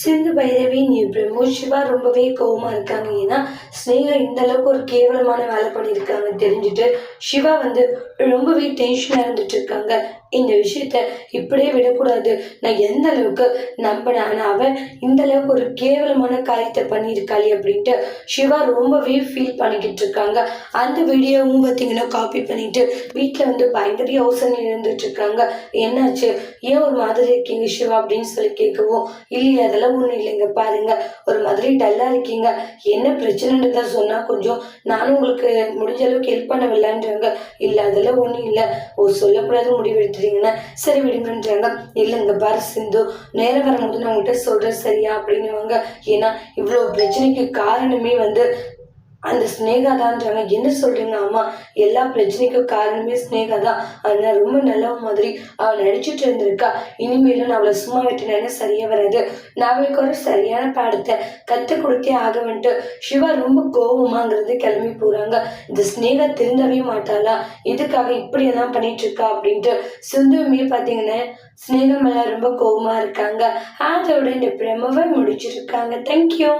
சிந்து பைரவி நீ பிரம்மு சிவா ரொம்பவே கோவமாக இருக்காங்க. ஏன்னா ஸ்னேகா இந்த அளவுக்கு ஒரு கேவலமான வேலை பண்ணியிருக்காங்க தெரிஞ்சுட்டு சிவா வந்து ரொம்பவே டென்ஷனாக இருந்துட்டு இருக்காங்க. இந்த விஷயத்த இப்படியே விடக்கூடாது. நான் எந்த அளவுக்கு நம்பினேன் ஆனால் அவன் இந்த அளவுக்கு ஒரு கேவலமான காரியத்தை பண்ணியிருக்காளே அப்படின்ட்டு சிவா ரொம்பவே ஃபீல் பண்ணிக்கிட்டு இருக்காங்க. அந்த வீடியோவும் பார்த்தீங்கன்னா காப்பி பண்ணிட்டு வீட்டில் வந்து பயங்கர யோசனை இருந்துட்டு இருக்காங்க. என்னாச்சு? ஏன் ஒரு மாதிரி இருக்கீங்க சிவா அப்படின்னு சொல்லி கேட்கவும் இல்லையா அதெல்லாம் ஒன்றும் இல்லைங்க. பாருங்க ஒரு மாதிரி டல்லாக இருக்கீங்க. என்ன பிரச்சனைன்றத சொன்னால் கொஞ்சம் நானும் உங்களுக்கு முடிஞ்ச அளவுக்கு ஹெல்ப் பண்ண வரலான்றாங்க இல்லை அதெல்லாம் ஒன்றும் இல்லை. ஓ சொல்லக்கூடாது முடிவு எடுத்துட்டீங்கன்னா சரி விடுங்கன்றாங்க. இல்லைங்க பாரு சிந்து நேரம் வரும்போது நான் உங்கள்கிட்ட சொல்கிறேன் சரியா அப்படின்னுவாங்க. ஏன்னா இவ்வளோ பிரச்சனைக்கு காரணமே வந்து அந்த ஸ்னேகா தான்றாங்க என்ன சொல்றீங்க அம்மா எல்லா பிரச்சனைக்கும் காரணமே ஸ்னேகா தான் ஆனால் ரொம்ப நல்ல மாதிரி அவள் நடிச்சுட்டு இருந்திருக்கா. இனிமேலும் நான் அவளை சும்மா விட்டுனேன்னு சரியா வராது. நான் ஒரு சரியான பாடத்தை கற்றுக் கொடுத்தே ஆக வந்துட்டு சிவா ரொம்ப கோவமாங்கிறது கிளம்பி போறாங்க. இந்த ஸ்னேகா திருந்தவே மாட்டாளா? இதுக்காக இப்படி எல்லாம் பண்ணிட்டு இருக்கா அப்படின்ட்டு சிந்துவுமே பார்த்தீங்கன்னா ஸ்னேகம் எல்லாம் ரொம்ப கோவமா இருக்காங்க. அதோட இந்த பிரமவை முடிச்சிருக்காங்க. தேங்க்யூ